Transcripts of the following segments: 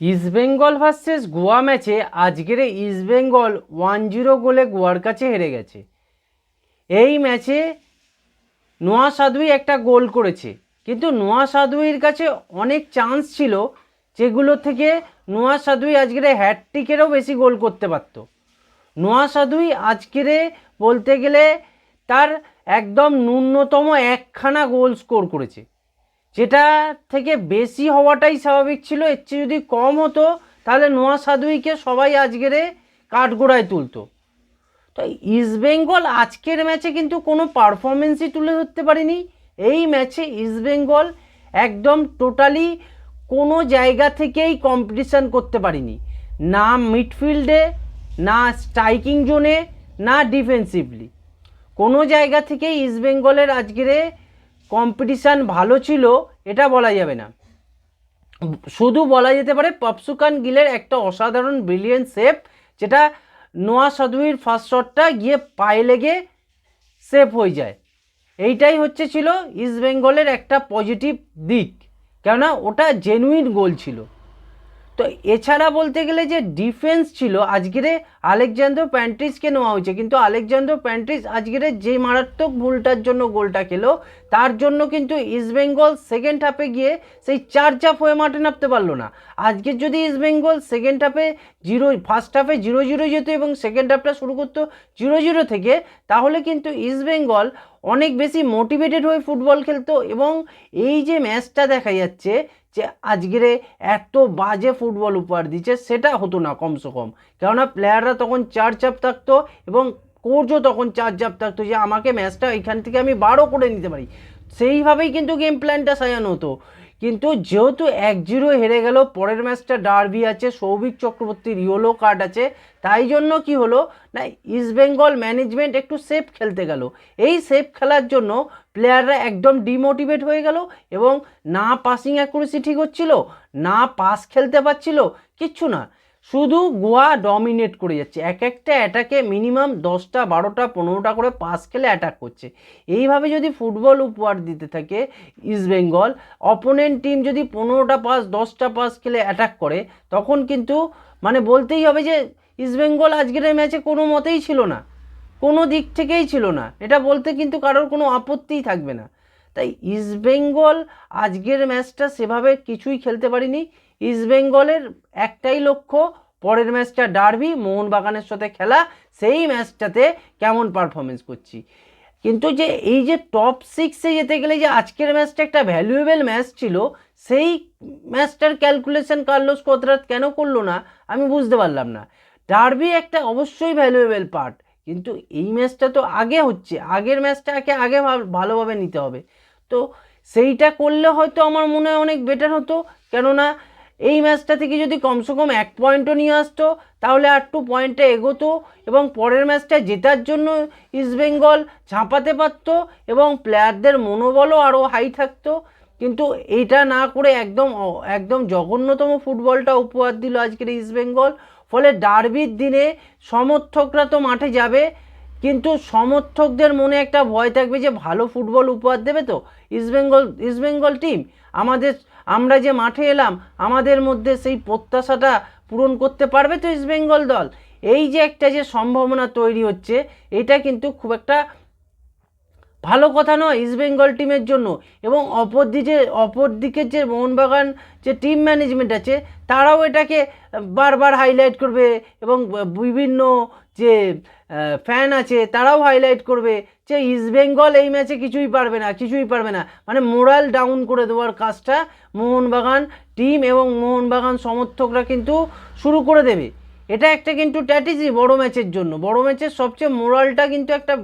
East Bengal versus Goa ম্যাচে আজকের East Bengal one zero গোলে গোয়ার কাছে হেরে গেছে। এই ম্যাচে নোয়া সাদুই একটা গোল করেছে। কিন্তু নোয়া সাদুইর কাছে অনেক চান্স ছিল, যেগুলো থেকে নোয়া সাদুই আজকের হ্যাটট্রিকেরও বেশি গোল করতে পারত। নোয়া সাদুই আজকেরে বলতে গেলে তার একদম ন্যূনতম একখানা গোল স্কোর করেছে। যেটা থেকে বেশি হওয়াটাই স্বাভাবিক ছিল, এর চেয়ে যদি কম হতো, তাহলে নোয়া সাদুইকে সবাই আজকেরে কাঠগোড়ায় তুলতো। তো ইস্টবেঙ্গল আজকের ম্যাচে কিন্তু কোনো পারফরমেন্সই তুলে ধরতে পারেনি। এই ম্যাচে ইস্টবেঙ্গল একদম টোটালি কোনো জায়গা থেকেই কম্পিটিশান করতে পারিনি। না মিডফিল্ডে, না স্ট্রাইকিং জোনে, না ডিফেন্সিভলি। কোনো জায়গা থেকেই ইস্টবেঙ্গলের আজকেরে কম্পিটিশান ভালো ছিল, এটা বলা যাবে না। শুধু বলা যেতে পারে পপসুকান গিলের একটা অসাধারণ ব্রিলিয়েন্ট সেভ, যেটা নোয়া সাদুইর ফার্স্ট শটটা গিয়ে পায়ে লেগে সেভ হয়ে যায়। এইটাই হচ্ছে ছিল ইস্ট বেঙ্গলের একটা পজিটিভ দিক, কেননা ওটা জেনুইন গোল ছিল। তো এছাড়া বলতে গেলে যে ডিফেন্স ছিল, আজকের আলেকজান্দ্র প্যান্ট্রিসকে নেওয়া হয়েছে। কিন্তু আলেকজান্ডার প্যান্ট্রিস আজকের যে মারাত্মক ভুলটার জন্য গোলটা খেলো, তার জন্য কিন্তু ইস্টবেঙ্গল সেকেন্ড হাফে গিয়ে সেই চার চাপ হয়ে মাঠে নামতে পারল না। আজকে যদি ইস্টবেঙ্গল সেকেন্ড হাফে জিরো ফার্স্ট হাফে জিরো জিরো যেত এবং সেকেন্ড হাফটা শুরু করতো জিরো জিরো থেকে, তাহলে কিন্তু ইস্টবেঙ্গল অনেক বেশি মোটিভেটেড হয়ে ফুটবল খেলতো এবং এই যে ম্যাচটা দেখা যাচ্ছে যে আজকের এত বাজে ফুটবল উপহার দিচ্ছে, সেটা হতো না কমসে কম। কেননা প্লেয়াররা তখন চার চাপ থাকতো এবং কোচও তখন চার চাপ থাকতো যে আমাকে ম্যাচটা এখান থেকে আমি বারো করে নিতে পারি। সেইভাবেই কিন্তু গেম প্ল্যানটা সাজানো হতো। কিন্তু যেহেতু এক জিরো হেরে গেল, পরের ম্যাচটা ডার্বি আছে, সৌভিক চক্রবর্তীর ইয়েলো কার্ড আছে, তাই জন্য কি হলো? না, ইস্ট বেঙ্গল ম্যানেজমেন্ট একটু সেফ খেলতে গেল। এই সেফ খেলার জন্য প্লেয়াররা একদম ডিমোটিভেট হয়ে গেল এবং না পাসিং অ্যাকুরেসি ঠিক হচ্ছিল, না পাস খেলতে পারছিল, কিচ্ছু না। শুধু গোয়া ডমিনেট করে যাচ্ছে। এক একটা অ্যাটাকে মিনিমাম দশটা, বারোটা, পনেরোটা করে পাস খেলে অ্যাটাক করছে। এইভাবে যদি ফুটবল উপহার দিতে থাকে ইস্টবেঙ্গল অপোনেন্ট টিম যদি পনেরোটা পাস দশটা পাস খেলে অ্যাটাক করে, তখন কিন্তু মানে বলতেই হবে যে ইস্টবেঙ্গল আজকের এই ম্যাচে কোনো মতেই ছিল না। কোনো দিক থেকেই ছিল না। এটা বলতে কিন্তু কারোর কোনো আপত্তিই থাকবে না। তাই ইস্টবেঙ্গল আজকের ম্যাচটা সেভাবে কিছুই খেলতে পারিনি। ইস্টবেঙ্গলের একটাই লক্ষ্য, পরের ম্যাচটা ডার্বি মোহনবাগানের সাথে খেলা, সেই ম্যাচটাতে কেমন পারফরমেন্স করছি। কিন্তু যে এই যে টপ সিক্সে যেতে গেলে যে আজকের ম্যাচটা একটা ভ্যালুয়েবল ম্যাচ ছিল, সেই ম্যাচটার ক্যালকুলেশন কার্লোস কোতরাত কেন করল না, আমি বুঝতে পারলাম না। ডার্বি একটা অবশ্যই ভ্যালুয়েবল পার্ট কিন্তু এই ম্যাচটা তো আগে হচ্ছে, আগের ম্যাচটাকে আগে ভাব- ভালোভাবে নিতে হবে। তো সেইটা করলে হয়তো আমার মনে হয় অনেক বেটার হতো, কেননা এই ম্যাচটা থেকে যদি কমসে কম এক পয়েন্টও নিয়ে আসতো, তাহলে আর টু পয়েন্টটা এগোতো এবং পরের ম্যাচটা জেতার জন্য ইস্টবেঙ্গল ঝাঁপাতে পারতো এবং প্লেয়ারদের মনোবলও আরও হাই থাকতো। কিন্তু এইটা না করে একদম একদম জঘন্যতম ফুটবলটা উপহার দিল আজকের ইস্টবেঙ্গল ফলে ডার্বির দিনে সমর্থকরা তো মাঠে যাবে কিন্তু সমর্থকদের মনে একটা ভয় থাকবে যে ভালো ফুটবল উপহার দেবে তো ইস্টবেঙ্গল ইস্টবেঙ্গল টিম আমাদের, আমরা যে মাঠে এলাম, আমাদের মধ্যে সেই প্রত্যাশাটা পূরণ করতে পারবে তো ইস্টবেঙ্গল দল। এই যে একটা যে সম্ভাবনা তৈরি হচ্ছে, এটা কিন্তু খুব একটা ভালো কথা নয় ইস্টবেঙ্গল টিমের জন্য। এবং অপর দিকে, অপর দিকের যে মোহনবাগান যে টিম ম্যানেজমেন্ট আছে, তারাও এটাকে বারবার হাইলাইট করবে এবং বিভিন্ন যে ফ্যান আছে, তারাও হাইলাইট করবে যে ইস্টবেঙ্গল এই ম্যাচে কিছুই পারবে না, কিছুই পারবে না। মানে মোরাল ডাউন করে দেওয়ার কাজটা মোহনবাগান টিম এবং মোহনবাগান সমর্থকরা কিন্তু শুরু করে দেবে। এটা একটা কিন্তু স্ট্র্যাটেজি বড় ম্যাচের জন্য। বড় ম্যাচের সবচেয়ে মোরালটা কিন্তু একটা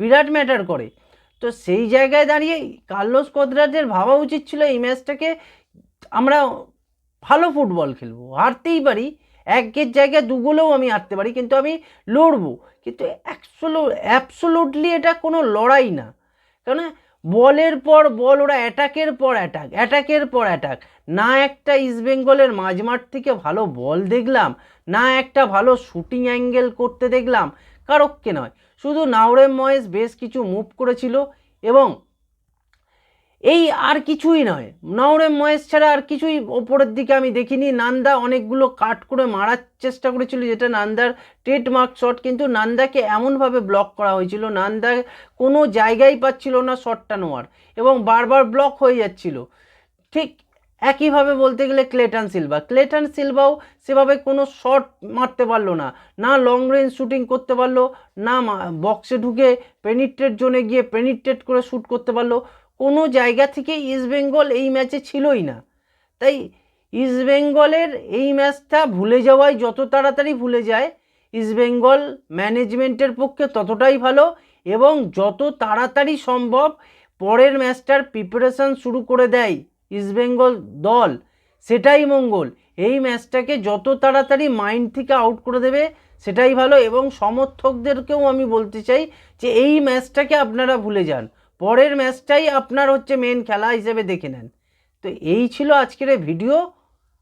বিরাট ম্যাটার করে। তো সেই জায়গায় দাঁড়িয়ে কার্লোস কোদ্রাজের ভাবা উচিত ছিল এই ম্যাচটাকে আমরা ভালো ফুটবল খেলব। হারতেই পারি, একের জায়গায় দুগুলোও আমি হারতে পারি, কিন্তু আমি লড়বো। কিন্তু অ্যাকচুয়াল অ্যাবসোলুটলি এটা কোনো লড়াই না। কেন বলের পর বল, ওরা অ্যাটাকের পর অ্যাটাক অ্যাটাকের পর অ্যাটাক না একটা ইস্টবেঙ্গলের মাঝমাঠ থেকে ভালো বল দেখলাম, না একটা ভালো শুটিং অ্যাঙ্গেল করতে দেখলাম। কারককে নয়। শুধু নাওরেম ময়েস বেশ কিছু মুভ করেছিল এবং এই আর কিছুই নয়। নওরে মহেশ ছাড়া আর কিছুই ওপরের দিকে আমি দেখিনি। নান্দা অনেকগুলো কাট করে মারার চেষ্টা করেছিল, যেটা নান্দার ট্রেডমার্ক শট কিন্তু নান্দাকে এমনভাবে ব্লক করা হয়েছিল, নান্দা কোনো জায়গায় পাচ্ছিল না শটটা নেওয়ার এবং বারবার ব্লক হয়ে যাচ্ছিল। ঠিক একইভাবে বলতে গেলে ক্লেটন সিলভা ক্লেটন সিলভাও সেভাবে কোনো শট মারতে পারল না। না লং রেঞ্জ শুটিং করতে পারল, না বক্সে ঢুকে পেনিট্রেট জোনে গিয়ে পেনিট্রেট করে শ্যুট করতে পারল। কোনো জায়গা থেকে ইস্টবেঙ্গল এই ম্যাচে ছিলই না। তাই ইস্টবেঙ্গলের এই ম্যাচটা ভুলে যাওয়াই যত তাড়াতাড়ি ভুলে যায় ইস্টবেঙ্গল ম্যানেজমেন্টের পক্ষে ততটাই ভালো এবং যত তাড়াতাড়ি সম্ভব পরের ম্যাচটার প্রিপারেশন শুরু করে দেয়। ইস্টবেঙ্গল দল, সেটাই মঙ্গল। এই ম্যাচটাকে যত তাড়াতাড়ি মাইন্ড থেকে আউট করে দেবে, সেটাই ভালো এবং সমর্থকদেরকেও আমি বলতে চাই যে এই ম্যাচটাকে আপনারা ভুলে যান। পরের ম্যাচটাই আপনার হচ্ছে মেন খেলা হিসেবে দেখে নেন। তো এই ছিল আজকের ভিডিও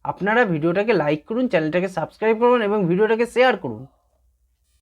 আপনারা ভিডিওটাকে লাইক করুন চ্যানেলটাকে সাবস্ক্রাইব করুন এবং ভিডিওটাকে শেয়ার করুন।